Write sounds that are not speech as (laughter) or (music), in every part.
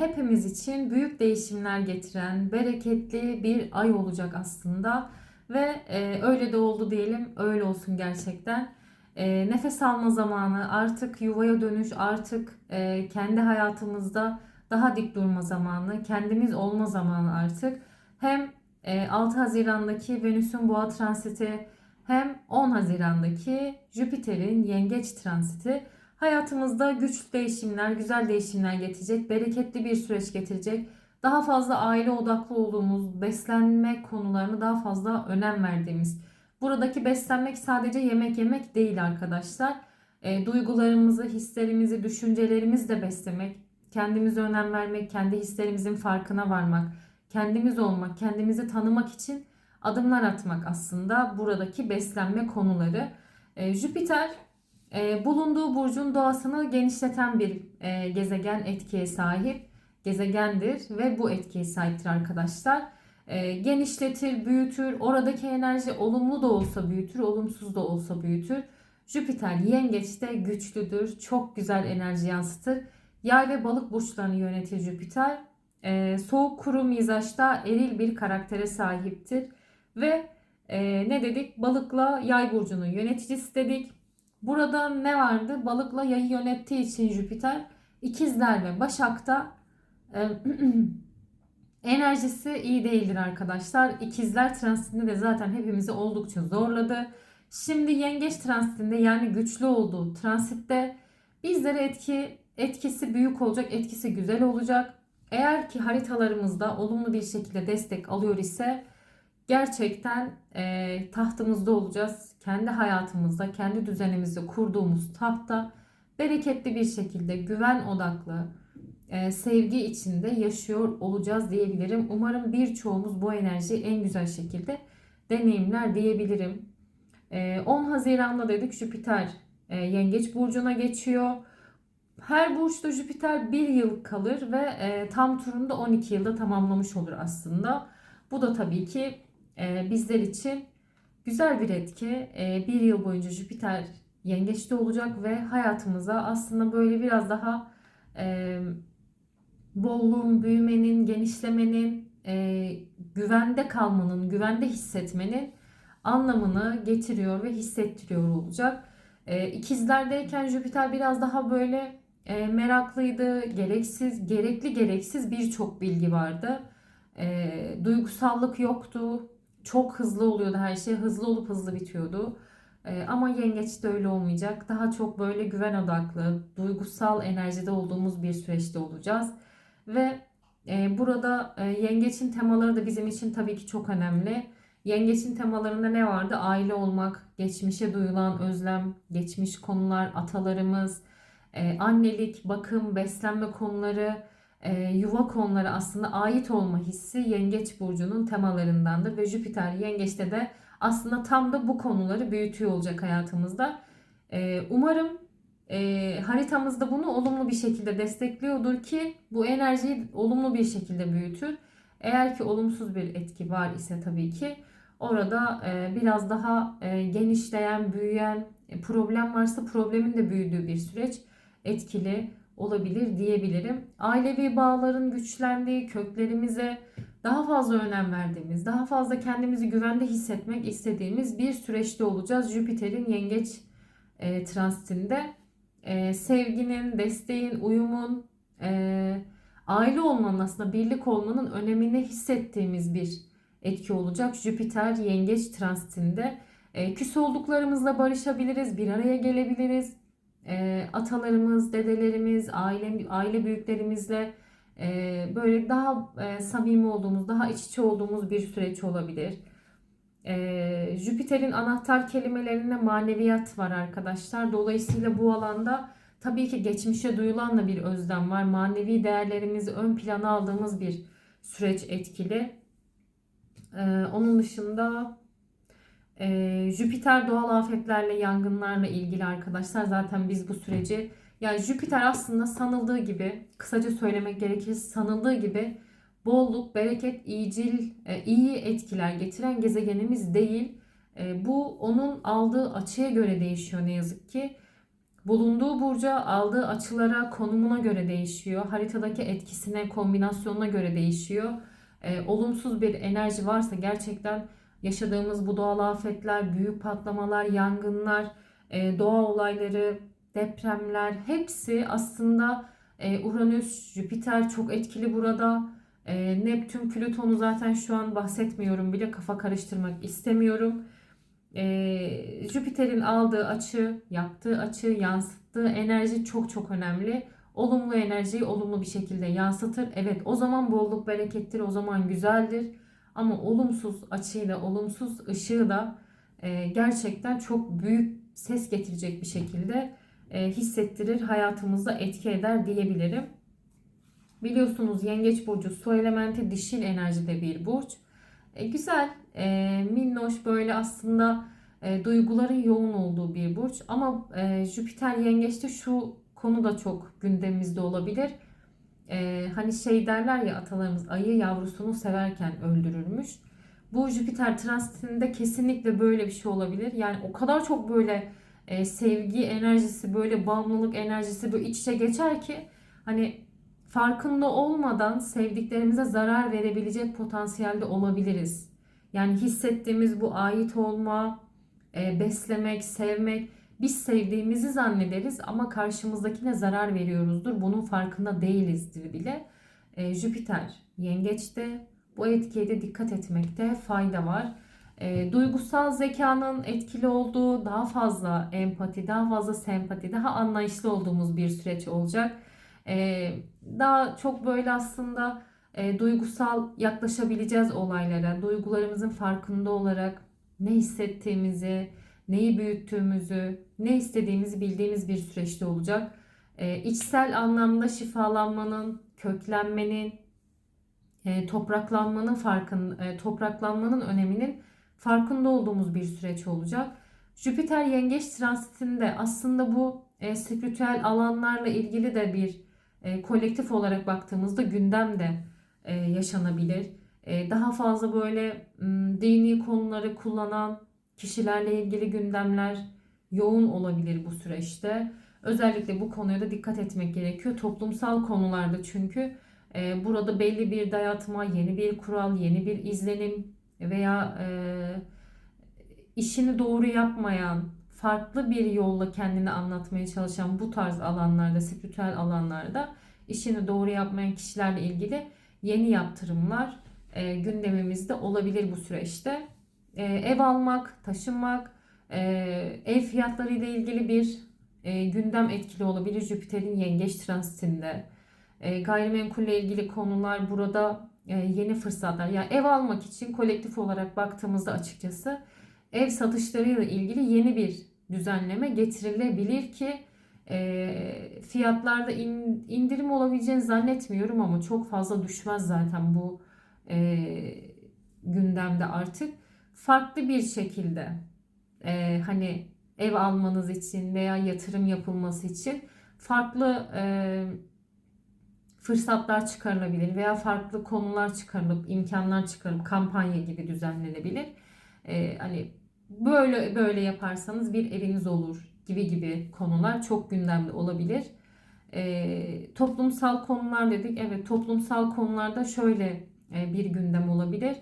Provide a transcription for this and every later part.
hepimiz için büyük değişimler getiren bereketli bir ay olacak aslında. Ve e, öyle de oldu diyelim öyle olsun gerçekten. E, nefes alma zamanı artık yuvaya dönüş artık e, kendi hayatımızda daha dik durma zamanı kendimiz olma zamanı artık. Hem e, 6 Haziran'daki Venüs'ün boğa transiti hem 10 Haziran'daki Jüpiter'in yengeç transiti hayatımızda güçlü değişimler, güzel değişimler getirecek, bereketli bir süreç getirecek. Daha fazla aile odaklı olduğumuz, beslenme konularına daha fazla önem verdiğimiz. Buradaki beslenmek sadece yemek yemek değil arkadaşlar. E, duygularımızı, hislerimizi, düşüncelerimizi de beslemek, kendimize önem vermek, kendi hislerimizin farkına varmak, kendimiz olmak, kendimizi tanımak için adımlar atmak aslında buradaki beslenme konuları. E, Jüpiter e, bulunduğu burcun doğasını genişleten bir e, gezegen etkiye sahip gezegendir ve bu etkiye sahiptir arkadaşlar. E, genişletir, büyütür, oradaki enerji olumlu da olsa büyütür, olumsuz da olsa büyütür. Jüpiter yengeçte güçlüdür, çok güzel enerji yansıtır. Yay ve balık burçlarını yönetir Jüpiter. E, soğuk kuru mizaçta eril bir karaktere sahiptir. Ve e, ne dedik? Balıkla yay burcunun yöneticisi dedik. Burada ne vardı? Balıkla yayı yönettiği için Jüpiter ikizler ve Başak'ta e, (clears throat) enerjisi iyi değildir arkadaşlar. İkizler transitinde de zaten hepimizi oldukça zorladı. Şimdi yengeç transitinde yani güçlü olduğu transitte bizlere etki etkisi büyük olacak, etkisi güzel olacak. Eğer ki haritalarımızda olumlu bir şekilde destek alıyor ise gerçekten e, tahtımızda olacağız. Kendi hayatımızda, kendi düzenimizde kurduğumuz tahta bereketli bir şekilde güven odaklı, e, sevgi içinde yaşıyor olacağız diyebilirim. Umarım birçoğumuz bu enerjiyi en güzel şekilde deneyimler diyebilirim. E, 10 Haziran'da dedik Jüpiter e, Yengeç Burcu'na geçiyor. Her burçta Jüpiter bir yıl kalır ve e, tam turunda 12 yılda tamamlamış olur aslında. Bu da tabii ki bizler için güzel bir etki. E, bir yıl boyunca Jüpiter yengeçte olacak ve hayatımıza aslında böyle biraz daha e, bolluğun, büyümenin, genişlemenin, e, güvende kalmanın, güvende hissetmenin anlamını getiriyor ve hissettiriyor olacak. E, ikizlerdeyken Jüpiter biraz daha böyle e, meraklıydı, gereksiz, gerekli gereksiz birçok bilgi vardı. E, duygusallık yoktu, çok hızlı oluyordu her şey. Hızlı olup hızlı bitiyordu. Ee, ama yengeçte öyle olmayacak. Daha çok böyle güven odaklı, duygusal enerjide olduğumuz bir süreçte olacağız. Ve e, burada e, yengeçin temaları da bizim için tabii ki çok önemli. Yengeçin temalarında ne vardı? Aile olmak, geçmişe duyulan özlem, geçmiş konular, atalarımız, e, annelik, bakım, beslenme konuları, e, yuva konuları aslında ait olma hissi Yengeç burcunun temalarındandır ve Jüpiter Yengeç'te de aslında tam da bu konuları büyütüyor olacak hayatımızda. E, umarım e, haritamızda bunu olumlu bir şekilde destekliyordur ki bu enerjiyi olumlu bir şekilde büyütür. Eğer ki olumsuz bir etki var ise tabii ki orada e, biraz daha e, genişleyen, büyüyen problem varsa problemin de büyüdüğü bir süreç etkili olabilir diyebilirim. Ailevi bağların güçlendiği, köklerimize daha fazla önem verdiğimiz, daha fazla kendimizi güvende hissetmek istediğimiz bir süreçte olacağız. Jüpiter'in yengeç e, transitinde e, sevginin, desteğin, uyumun, e, aile olmanın aslında birlik olmanın önemini hissettiğimiz bir etki olacak. Jüpiter yengeç transitinde e, küs olduklarımızla barışabiliriz, bir araya gelebiliriz e, atalarımız, dedelerimiz, aile aile büyüklerimizle e, böyle daha e, samimi olduğumuz, daha iç içe olduğumuz bir süreç olabilir. E, Jüpiter'in anahtar kelimelerinde maneviyat var arkadaşlar. Dolayısıyla bu alanda tabii ki geçmişe duyulan da bir özlem var. Manevi değerlerimizi ön plana aldığımız bir süreç etkili. E, onun dışında ee, Jüpiter doğal afetlerle, yangınlarla ilgili arkadaşlar. Zaten biz bu süreci yani Jüpiter aslında sanıldığı gibi, kısaca söylemek gerekirse sanıldığı gibi bolluk, bereket, iyicil, e, iyi etkiler getiren gezegenimiz değil. E, bu onun aldığı açıya göre değişiyor ne yazık ki. bulunduğu burca aldığı açılara, konumuna göre değişiyor. Haritadaki etkisine, kombinasyonuna göre değişiyor. Ee, olumsuz bir enerji varsa gerçekten yaşadığımız bu doğal afetler, büyük patlamalar, yangınlar, e, doğa olayları, depremler hepsi aslında e, Uranüs, Jüpiter çok etkili burada. E, Neptün, Plüton'u zaten şu an bahsetmiyorum bile kafa karıştırmak istemiyorum. Jüpiter'in aldığı açı, yaptığı açı, yansıttığı enerji çok çok önemli. Olumlu enerjiyi olumlu bir şekilde yansıtır. Evet o zaman bolluk berekettir, o zaman güzeldir. Ama olumsuz açıyla, olumsuz ışığı da e, gerçekten çok büyük ses getirecek bir şekilde e, hissettirir, hayatımızda etki eder diyebilirim. Biliyorsunuz Yengeç Burcu su elementi dişil enerjide bir burç. E, güzel, e, minnoş böyle aslında e, duyguların yoğun olduğu bir burç. Ama e, Jüpiter Yengeç'te şu konu da çok gündemimizde olabilir. E, hani şey derler ya atalarımız ayı yavrusunu severken öldürürmüş. Bu Jüpiter transitinde kesinlikle böyle bir şey olabilir. Yani o kadar çok böyle e, sevgi enerjisi, böyle bağımlılık enerjisi böyle iç içe geçer ki hani farkında olmadan sevdiklerimize zarar verebilecek potansiyelde olabiliriz. Yani hissettiğimiz bu ait olma, e, beslemek, sevmek biz sevdiğimizi zannederiz ama karşımızdakine zarar veriyoruzdur. Bunun farkında değilizdir bile. E, Jüpiter yengeçte bu etkiye de dikkat etmekte fayda var. E, duygusal zekanın etkili olduğu daha fazla empati, daha fazla sempati, daha anlayışlı olduğumuz bir süreç olacak. E, daha çok böyle aslında e, duygusal yaklaşabileceğiz olaylara. Duygularımızın farkında olarak ne hissettiğimizi, neyi büyüttüğümüzü, ne istediğimizi bildiğimiz bir süreçte olacak. E, içsel anlamda şifalanmanın, köklenmenin, e, topraklanmanın farkın, e, topraklanmanın öneminin farkında olduğumuz bir süreç olacak. Jüpiter yengeç transitinde aslında bu e, spiritüel alanlarla ilgili de bir e, kolektif olarak baktığımızda gündem de yaşanabilir. Daha fazla böyle dini konuları kullanan kişilerle ilgili gündemler yoğun olabilir bu süreçte. Özellikle bu konuya da dikkat etmek gerekiyor. Toplumsal konularda çünkü e, burada belli bir dayatma, yeni bir kural, yeni bir izlenim veya e, işini doğru yapmayan, farklı bir yolla kendini anlatmaya çalışan bu tarz alanlarda, spiritüel alanlarda işini doğru yapmayan kişilerle ilgili yeni yaptırımlar e, gündemimizde olabilir bu süreçte. E, ev almak, taşınmak, e, ev fiyatları ile ilgili bir e, gündem etkili olabilir Jüpiter'in yengeç transitinde. E, gayrimenkulle ilgili konular burada e, yeni fırsatlar. Yani ev almak için kolektif olarak baktığımızda açıkçası ev satışlarıyla ilgili yeni bir düzenleme getirilebilir ki e, fiyatlarda in, indirim olabileceğini zannetmiyorum ama çok fazla düşmez zaten bu e, gündemde artık. Farklı bir şekilde e, hani ev almanız için veya yatırım yapılması için farklı e, fırsatlar çıkarılabilir veya farklı konular çıkarılıp imkanlar çıkarılıp kampanya gibi düzenlenebilir. Ee, hani böyle böyle yaparsanız bir eviniz olur gibi gibi konular çok gündemde olabilir. Ee, toplumsal konular dedik. Evet toplumsal konularda şöyle e, bir gündem olabilir.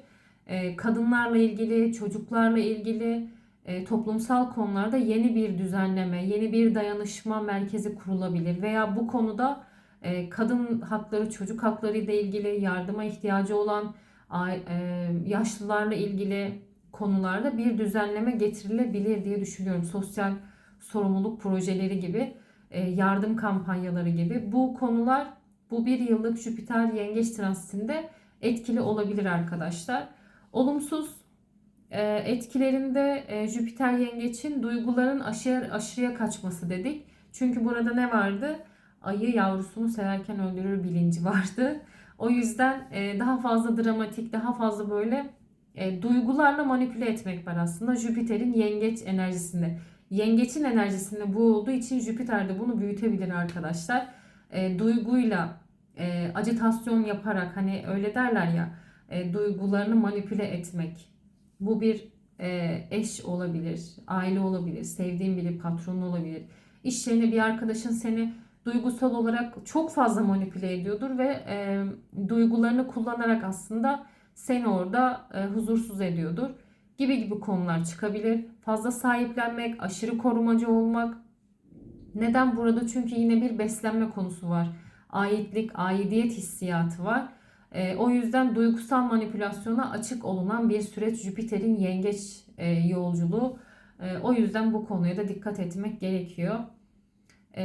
E, kadınlarla ilgili, çocuklarla ilgili e, toplumsal konularda yeni bir düzenleme, yeni bir dayanışma merkezi kurulabilir veya bu konuda e, kadın hakları, çocuk hakları ile ilgili yardıma ihtiyacı olan e, yaşlılarla ilgili konularda bir düzenleme getirilebilir diye düşünüyorum. Sosyal sorumluluk projeleri gibi, yardım kampanyaları gibi bu konular bu bir yıllık Jüpiter Yengeç transitinde etkili olabilir arkadaşlar. Olumsuz etkilerinde Jüpiter Yengeç'in duyguların aşırı, aşırıya kaçması dedik. Çünkü burada ne vardı? ayı yavrusunu severken öldürür bilinci vardı. O yüzden e, daha fazla dramatik, daha fazla böyle e, duygularla manipüle etmek var aslında Jüpiter'in yengeç enerjisinde. Yengeçin enerjisinde bu olduğu için Jüpiter de bunu büyütebilir arkadaşlar. E, duyguyla, e, acitasyon yaparak hani öyle derler ya e, duygularını manipüle etmek. Bu bir e, eş olabilir, aile olabilir, sevdiğim biri patron olabilir iş yerinde bir arkadaşın seni duygusal olarak çok fazla manipüle ediyordur ve e, duygularını kullanarak aslında seni orada e, huzursuz ediyordur gibi gibi konular çıkabilir. Fazla sahiplenmek, aşırı korumacı olmak. Neden burada? Çünkü yine bir beslenme konusu var. Aitlik, aidiyet hissiyatı var. E, o yüzden duygusal manipülasyona açık olunan bir süreç Jüpiter'in yengeç e, yolculuğu. E, o yüzden bu konuya da dikkat etmek gerekiyor. E,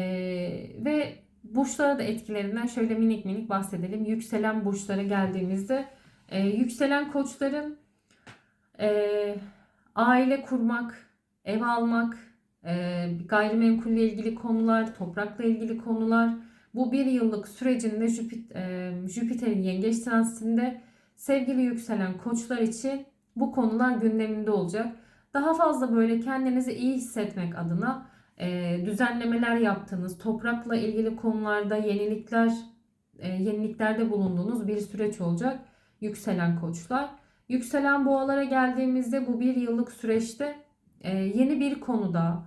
ve burçlara da etkilerinden şöyle minik minik bahsedelim. Yükselen burçlara geldiğimizde e, yükselen koçların e, aile kurmak, ev almak, e, gayrimenkulle ilgili konular, toprakla ilgili konular. Bu bir yıllık sürecinde e, Jüpiter'in yengeç transitinde sevgili yükselen koçlar için bu konular gündeminde olacak. Daha fazla böyle kendinizi iyi hissetmek adına e, düzenlemeler yaptığınız, toprakla ilgili konularda yenilikler, e, yeniliklerde bulunduğunuz bir süreç olacak yükselen koçlar. Yükselen boğalara geldiğimizde bu bir yıllık süreçte yeni bir konuda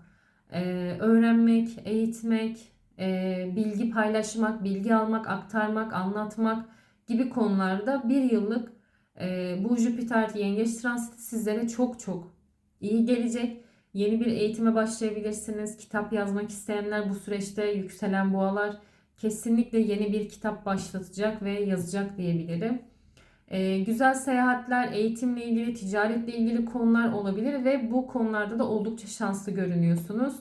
öğrenmek, eğitmek, e, bilgi paylaşmak, bilgi almak, aktarmak, anlatmak gibi konularda bir yıllık e, bu Jüpiter yengeç transiti sizlere çok çok iyi gelecek. Yeni bir eğitime başlayabilirsiniz. Kitap yazmak isteyenler bu süreçte yükselen boğalar kesinlikle yeni bir kitap başlatacak ve yazacak diyebilirim. Ee, güzel seyahatler, eğitimle ilgili, ticaretle ilgili konular olabilir ve bu konularda da oldukça şanslı görünüyorsunuz.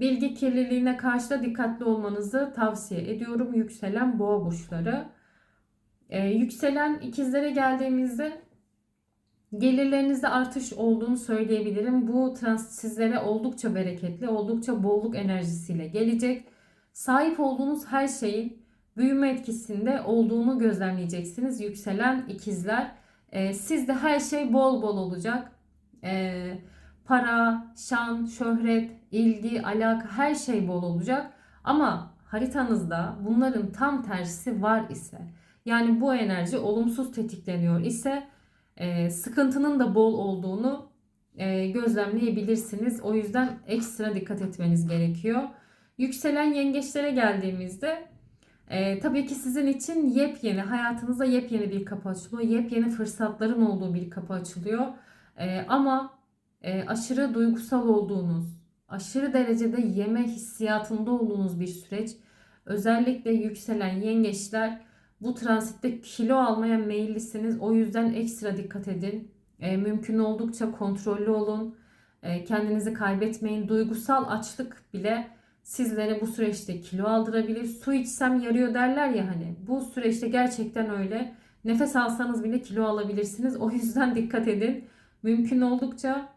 Bilgi kirliliğine karşı da dikkatli olmanızı tavsiye ediyorum yükselen boğa burçları. Ee, yükselen ikizlere geldiğimizde gelirlerinizde artış olduğunu söyleyebilirim. Bu transit sizlere oldukça bereketli, oldukça bolluk enerjisiyle gelecek. Sahip olduğunuz her şeyin büyüme etkisinde olduğunu gözlemleyeceksiniz yükselen ikizler. E, sizde her şey bol bol olacak. E, para, şan, şöhret, ilgi, alaka her şey bol olacak. Ama haritanızda bunların tam tersi var ise yani bu enerji olumsuz tetikleniyor ise e, sıkıntının da bol olduğunu e, gözlemleyebilirsiniz. O yüzden ekstra dikkat etmeniz gerekiyor. Yükselen yengeçlere geldiğimizde e, tabii ki sizin için yepyeni, hayatınızda yepyeni bir kapı açılıyor. Yepyeni fırsatların olduğu bir kapı açılıyor. E, ama e, aşırı duygusal olduğunuz, aşırı derecede yeme hissiyatında olduğunuz bir süreç. Özellikle yükselen yengeçler bu transitte kilo almaya meyillisiniz. O yüzden ekstra dikkat edin. E, mümkün oldukça kontrollü olun. E, kendinizi kaybetmeyin. Duygusal açlık bile sizlere bu süreçte kilo aldırabilir. Su içsem yarıyor derler ya hani. Bu süreçte gerçekten öyle. Nefes alsanız bile kilo alabilirsiniz. O yüzden dikkat edin. Mümkün oldukça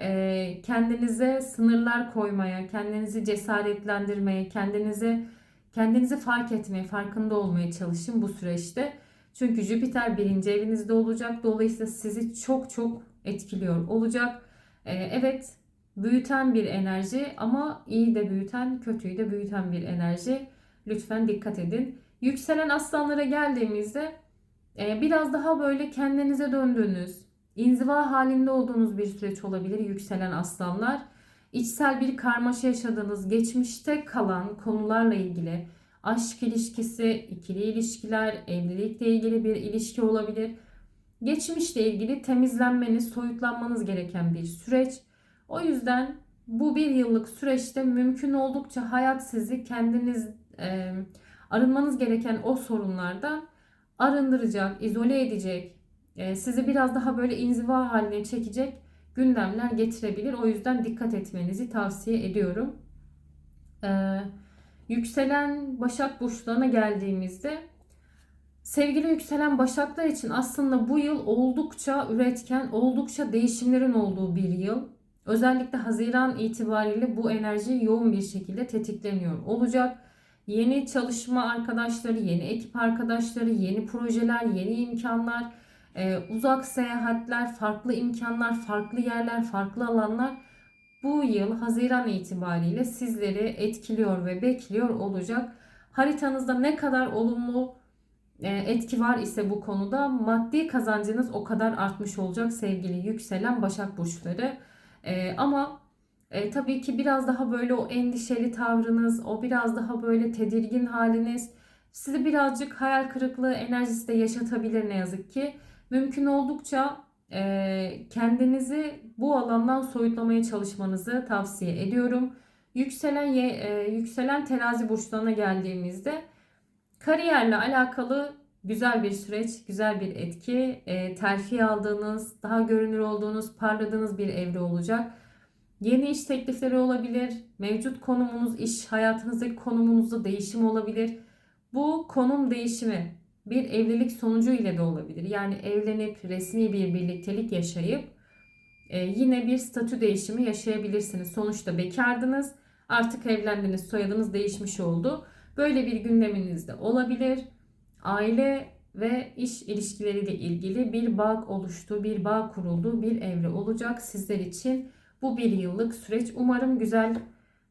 e, kendinize sınırlar koymaya, kendinizi cesaretlendirmeye, kendinizi kendinizi fark etmeye, farkında olmaya çalışın bu süreçte. Çünkü Jüpiter birinci evinizde olacak. Dolayısıyla sizi çok çok etkiliyor olacak. E, evet büyüten bir enerji ama iyi de büyüten, kötüyü de büyüten bir enerji. Lütfen dikkat edin. Yükselen aslanlara geldiğimizde biraz daha böyle kendinize döndüğünüz, inziva halinde olduğunuz bir süreç olabilir yükselen aslanlar. İçsel bir karmaşa yaşadığınız, geçmişte kalan konularla ilgili aşk ilişkisi, ikili ilişkiler, evlilikle ilgili bir ilişki olabilir. Geçmişle ilgili temizlenmeniz, soyutlanmanız gereken bir süreç. O yüzden bu bir yıllık süreçte mümkün oldukça hayat sizi kendiniz e, arınmanız gereken o sorunlardan arındıracak, izole edecek, sizi biraz daha böyle inziva haline çekecek gündemler getirebilir. O yüzden dikkat etmenizi tavsiye ediyorum. Ee, yükselen Başak burçlarına geldiğimizde sevgili yükselen Başaklar için aslında bu yıl oldukça üretken, oldukça değişimlerin olduğu bir yıl. Özellikle Haziran itibariyle bu enerji yoğun bir şekilde tetikleniyor olacak. Yeni çalışma arkadaşları, yeni ekip arkadaşları, yeni projeler, yeni imkanlar, e, uzak seyahatler, farklı imkanlar, farklı yerler, farklı alanlar bu yıl Haziran itibariyle sizleri etkiliyor ve bekliyor olacak. Haritanızda ne kadar olumlu e, etki var ise bu konuda maddi kazancınız o kadar artmış olacak sevgili yükselen Başak burçları. E, ama E, tabii ki biraz daha böyle o endişeli tavrınız, o biraz daha böyle tedirgin haliniz sizi birazcık hayal kırıklığı enerjisi de yaşatabilir ne yazık ki. Mümkün oldukça e, kendinizi bu alandan soyutlamaya çalışmanızı tavsiye ediyorum. Yükselen e, yükselen terazi burçlarına geldiğimizde kariyerle alakalı güzel bir süreç, güzel bir etki, e, terfi aldığınız, daha görünür olduğunuz, parladığınız bir evre olacak. Yeni iş teklifleri olabilir, mevcut konumunuz, iş hayatınızdaki konumunuzda değişim olabilir. Bu konum değişimi bir evlilik sonucu ile de olabilir. Yani evlenip resmi bir birliktelik yaşayıp e, yine bir statü değişimi yaşayabilirsiniz. Sonuçta bekardınız, artık evlendiniz, soyadınız değişmiş oldu. Böyle bir gündeminiz de olabilir. Aile ve iş ilişkileriyle ilgili bir bağ oluştu, bir bağ kuruldu, bir evre olacak sizler için. Bu bir yıllık süreç. Umarım güzel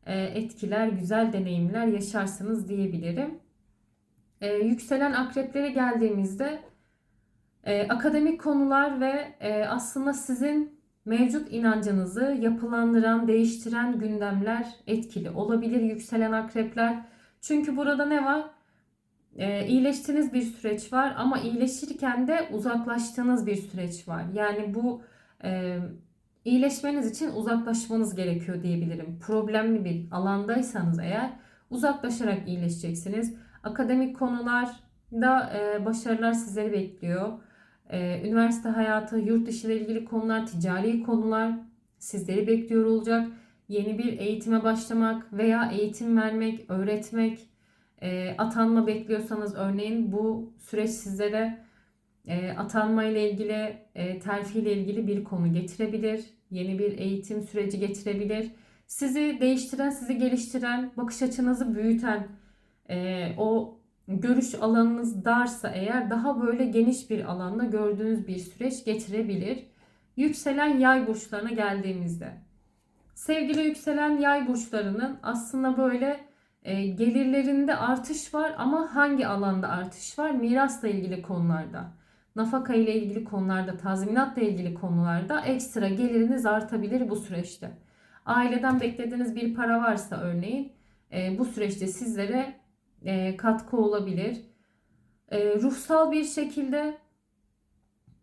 e, etkiler, güzel deneyimler yaşarsınız diyebilirim. E, yükselen akreplere geldiğimizde e, akademik konular ve e, aslında sizin mevcut inancınızı yapılandıran, değiştiren gündemler etkili olabilir yükselen akrepler. Çünkü burada ne var? E, iyileştiğiniz bir süreç var ama iyileşirken de uzaklaştığınız bir süreç var. Yani bu e, iyileşmeniz için uzaklaşmanız gerekiyor diyebilirim. Problemli bir alandaysanız eğer uzaklaşarak iyileşeceksiniz. Akademik konularda e, başarılar sizleri bekliyor. E, üniversite hayatı, yurt dışı ile ilgili konular, ticari konular sizleri bekliyor olacak. Yeni bir eğitime başlamak veya eğitim vermek, öğretmek, e, atanma bekliyorsanız örneğin bu süreç sizlere e, atanma ile ilgili, e, terfi ile ilgili bir konu getirebilir. Yeni bir eğitim süreci getirebilir. Sizi değiştiren, sizi geliştiren, bakış açınızı büyüten, e, o görüş alanınız darsa eğer daha böyle geniş bir alanda gördüğünüz bir süreç getirebilir. Yükselen yay burçlarına geldiğimizde. Sevgili yükselen yay burçlarının aslında böyle e, gelirlerinde artış var ama hangi alanda artış var? Mirasla ilgili konularda, nafaka ile ilgili konularda, tazminatla ilgili konularda ekstra geliriniz artabilir bu süreçte. Aileden beklediğiniz bir para varsa örneğin e, bu süreçte sizlere e, katkı olabilir. E, ruhsal bir şekilde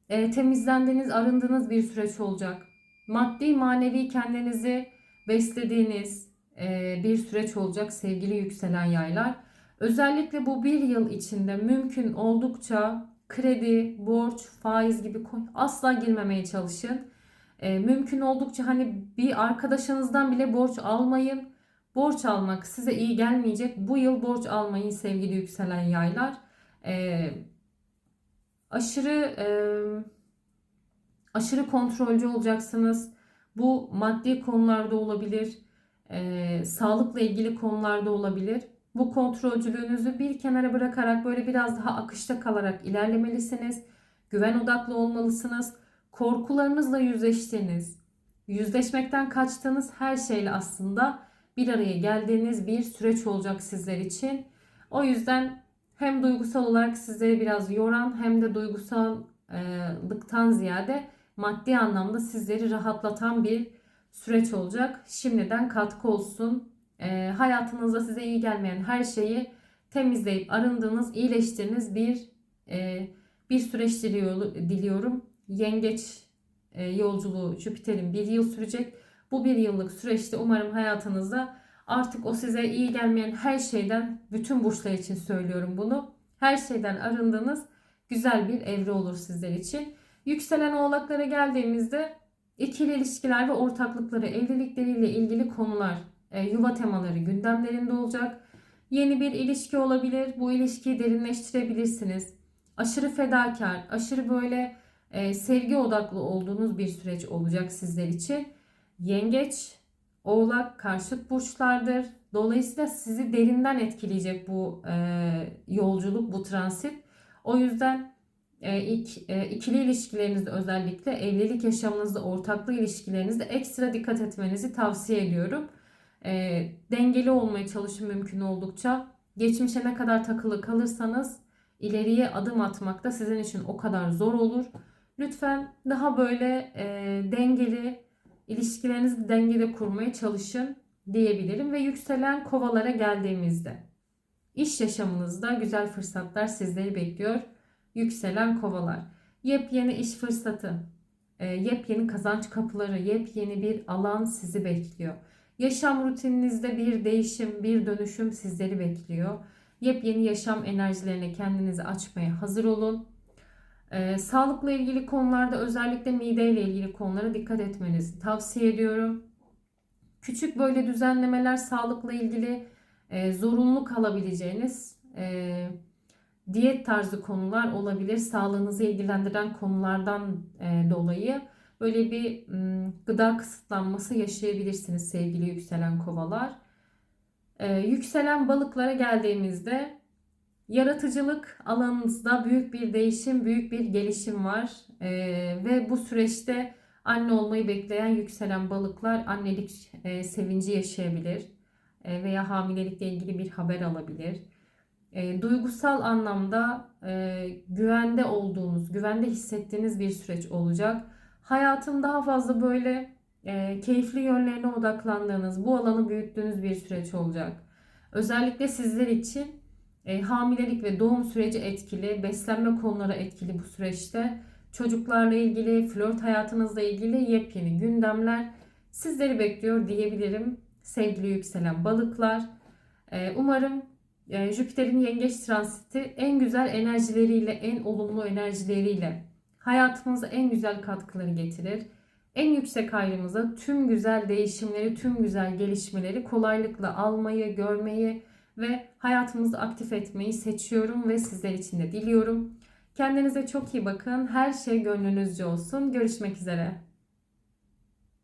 e, temizlendiğiniz, arındığınız bir süreç olacak. Maddi, manevi kendinizi beslediğiniz e, bir süreç olacak sevgili yükselen yaylar. Özellikle bu bir yıl içinde mümkün oldukça kredi, borç, faiz gibi asla girmemeye çalışın. E, mümkün oldukça hani bir arkadaşınızdan bile borç almayın Borç almak size iyi gelmeyecek. Bu yıl borç almayın sevgili yükselen yaylar. E, aşırı e, aşırı kontrolcü olacaksınız. Bu maddi konularda olabilir. E, sağlıkla ilgili konularda olabilir. Bu kontrolcülüğünüzü bir kenara bırakarak böyle biraz daha akışta kalarak ilerlemelisiniz. Güven odaklı olmalısınız. Korkularınızla yüzleştiğiniz, yüzleşmekten kaçtığınız her şeyle aslında bir araya geldiğiniz bir süreç olacak sizler için. O yüzden hem duygusal olarak sizleri biraz yoran hem de duygusallıktan ziyade maddi anlamda sizleri rahatlatan bir süreç olacak. Şimdiden katkı olsun. E, hayatınızda size iyi gelmeyen her şeyi temizleyip arındığınız, iyileştirdiğiniz bir e, bir süreç diliyorum. Yengeç e, yolculuğu Jüpiter'in bir yıl sürecek. Bu bir yıllık süreçte umarım hayatınızda artık o size iyi gelmeyen her şeyden bütün burçlar için söylüyorum bunu. Her şeyden arındığınız güzel bir evre olur sizler için. Yükselen oğlaklara geldiğimizde ikili ilişkiler ve ortaklıkları, evlilikleriyle ilgili konular, e, yuva temaları gündemlerinde olacak. Yeni bir ilişki olabilir. Bu ilişkiyi derinleştirebilirsiniz. Aşırı fedakar, aşırı böyle e, sevgi odaklı olduğunuz bir süreç olacak sizler için. Yengeç, Oğlak karşıt burçlardır. Dolayısıyla sizi derinden etkileyecek bu e, yolculuk, bu transit. O yüzden e, ilk, e, ikili ilişkilerinizde özellikle evlilik yaşamınızda, ortaklı ilişkilerinizde ekstra dikkat etmenizi tavsiye ediyorum. E, dengeli olmaya çalışın mümkün oldukça. Geçmişe ne kadar takılı kalırsanız ileriye adım atmak da sizin için o kadar zor olur. Lütfen daha böyle e, dengeli, ilişkilerinizi dengede kurmaya çalışın diyebilirim ve yükselen kovalara geldiğimizde iş yaşamınızda güzel fırsatlar sizleri bekliyor. Yükselen kovalar. Yepyeni iş fırsatı, e, yepyeni kazanç kapıları, yepyeni bir alan sizi bekliyor. Yaşam rutininizde bir değişim, bir dönüşüm sizleri bekliyor. Yepyeni yaşam enerjilerine kendinizi açmaya hazır olun. Ee, sağlıkla ilgili konularda özellikle mideyle ilgili konulara dikkat etmenizi tavsiye ediyorum. Küçük böyle düzenlemeler sağlıkla ilgili e, zorunlu kalabileceğiniz e, diyet tarzı konular olabilir. Sağlığınızı ilgilendiren konulardan e, dolayı böyle bir m, gıda kısıtlanması yaşayabilirsiniz sevgili yükselen kovalar. E, yükselen balıklara geldiğimizde yaratıcılık alanınızda büyük bir değişim, büyük bir gelişim var. E, ve bu süreçte anne olmayı bekleyen yükselen balıklar annelik e, sevinci yaşayabilir e, veya hamilelikle ilgili bir haber alabilir. E, duygusal anlamda e, güvende olduğunuz, güvende hissettiğiniz bir süreç olacak. Hayatın daha fazla böyle e, keyifli yönlerine odaklandığınız, bu alanı büyüttüğünüz bir süreç olacak. Özellikle sizler için e, hamilelik ve doğum süreci etkili, beslenme konuları etkili bu süreçte. Çocuklarla ilgili, flört hayatınızla ilgili yepyeni gündemler sizleri bekliyor diyebilirim sevgili yükselen balıklar. E, umarım e, Jüpiter'in yengeç transiti en güzel enerjileriyle, en olumlu enerjileriyle hayatımıza en güzel katkıları getirir. En yüksek ayrımıza tüm güzel değişimleri, tüm güzel gelişmeleri kolaylıkla almayı, görmeyi ve hayatımızı aktif etmeyi seçiyorum ve sizler için de diliyorum. Kendinize çok iyi bakın. Her şey gönlünüzce olsun. Görüşmek üzere.